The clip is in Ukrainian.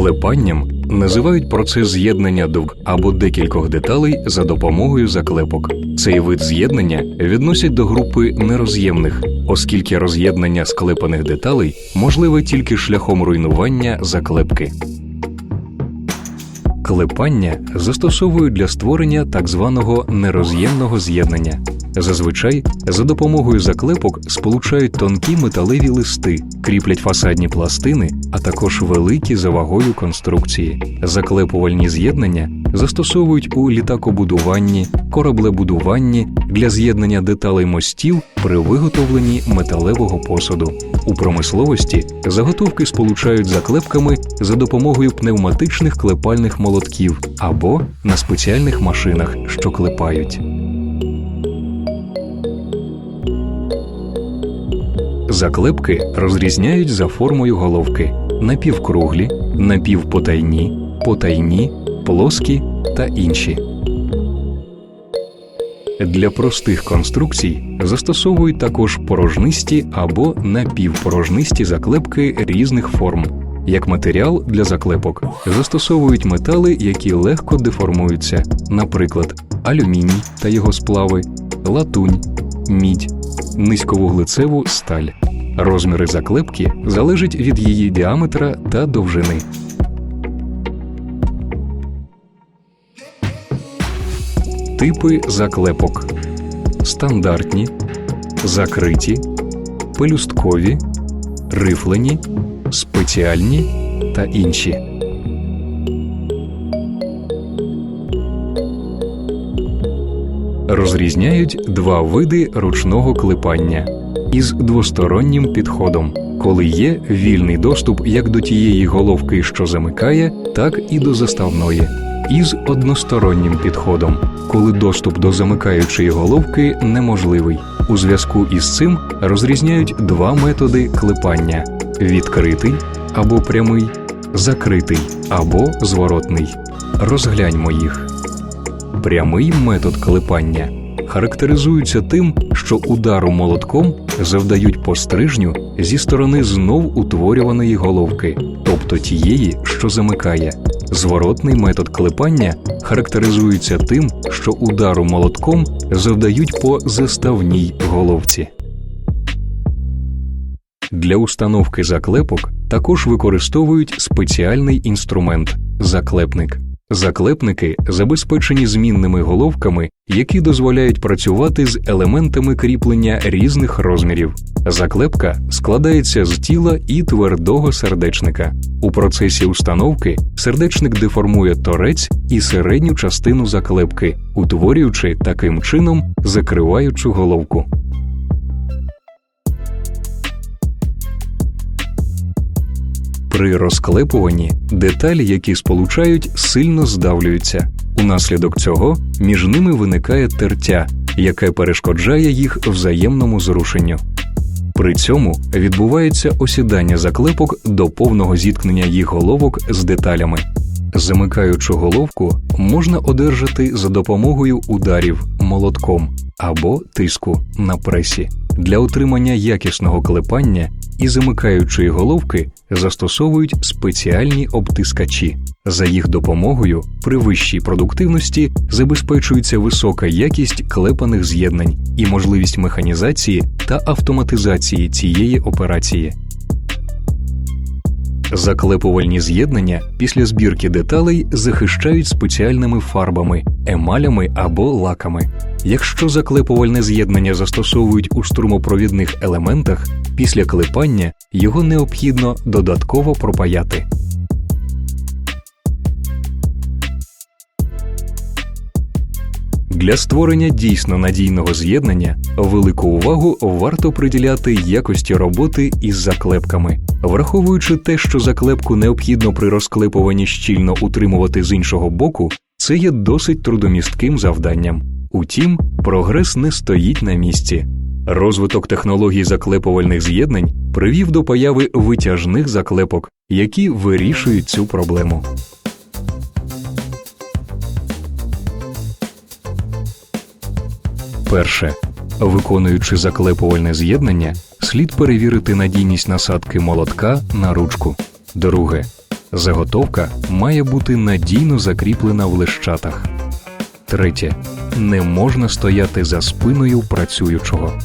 Клепанням називають процес з'єднання двох або декількох деталей за допомогою заклепок. Цей вид з'єднання відносять до групи нероз'ємних, оскільки роз'єднання склепаних деталей можливе тільки шляхом руйнування заклепки. Клепання застосовують для створення так званого нероз'ємного з'єднання. Зазвичай за допомогою заклепок сполучають тонкі металеві листи, кріплять фасадні пластини, а також великі за вагою конструкції. Заклепувальні з'єднання застосовують у літакобудуванні, кораблебудуванні для з'єднання деталей мостів при виготовленні металевого посуду. У промисловості заготовки сполучають заклепками за допомогою пневматичних клепальних молотків або на спеціальних машинах, що клепають. Заклепки розрізняють за формою головки напівкруглі, напівпотайні, потайні, плоскі та інші. Для простих конструкцій застосовують також порожнисті або напівпорожнисті заклепки різних форм. Як матеріал для заклепок застосовують метали, які легко деформуються, наприклад, алюміній та його сплави, латунь, мідь, низьковуглецеву сталь. Розміри заклепки залежать від її діаметра та довжини. Типи заклепок: стандартні, закриті, пелюсткові, рифлені, спеціальні та інші. Розрізняють два види ручного клепання із двостороннім підходом, коли є вільний доступ як до тієї головки, що замикає, так і до заставної, із одностороннім підходом, коли доступ до замикаючої головки неможливий. У зв'язку із цим розрізняють два методи клепання: відкритий або прямий, закритий або зворотний. Розгляньмо їх. Прямий метод клепання характеризується тим, що удару молотком завдають по стрижню зі сторони знов утворюваної головки, тобто тієї, що замикає. Зворотний метод клепання характеризується тим, що удару молотком завдають по заставній головці. Для установки заклепок також використовують спеціальний інструмент заклепник. Заклепники забезпечені змінними головками, які дозволяють працювати з елементами кріплення різних розмірів. Заклепка складається з тіла і твердого сердечника. У процесі установки сердечник деформує торець і середню частину заклепки, утворюючи таким чином закриваючу головку. При розклепуванні деталі, які сполучають, сильно здавлюються. Унаслідок цього між ними виникає тертя, яке перешкоджає їх взаємному зрушенню. При цьому відбувається осідання заклепок до повного зіткнення їх головок з деталями. Замикаючу головку можна одержати за допомогою ударів молотком або тиску на пресі. Для отримання якісного клепання і замикаючої головки застосовують спеціальні обтискачі. За їх допомогою при вищій продуктивності забезпечується висока якість клепаних з'єднань і можливість механізації та автоматизації цієї операції. Заклепувальні з'єднання після збірки деталей захищають спеціальними фарбами, емалями або лаками. Якщо заклепувальне з'єднання застосовують у струмопровідних елементах, після клепання його необхідно додатково пропаяти. Для створення дійсно надійного з'єднання велику увагу варто приділяти якості роботи із заклепками, враховуючи те, що заклепку необхідно при розклепуванні щільно утримувати з іншого боку, це є досить трудомістким завданням. Утім, прогрес не стоїть на місці. Розвиток технологій заклепувальних з'єднань привів до появи витяжних заклепок, які вирішують цю проблему. Перше. Виконуючи заклепувальне з'єднання, слід перевірити надійність насадки молотка на ручку. Друге. Заготовка має бути надійно закріплена в лищатах. Третє. Не можна стояти за спиною працюючого.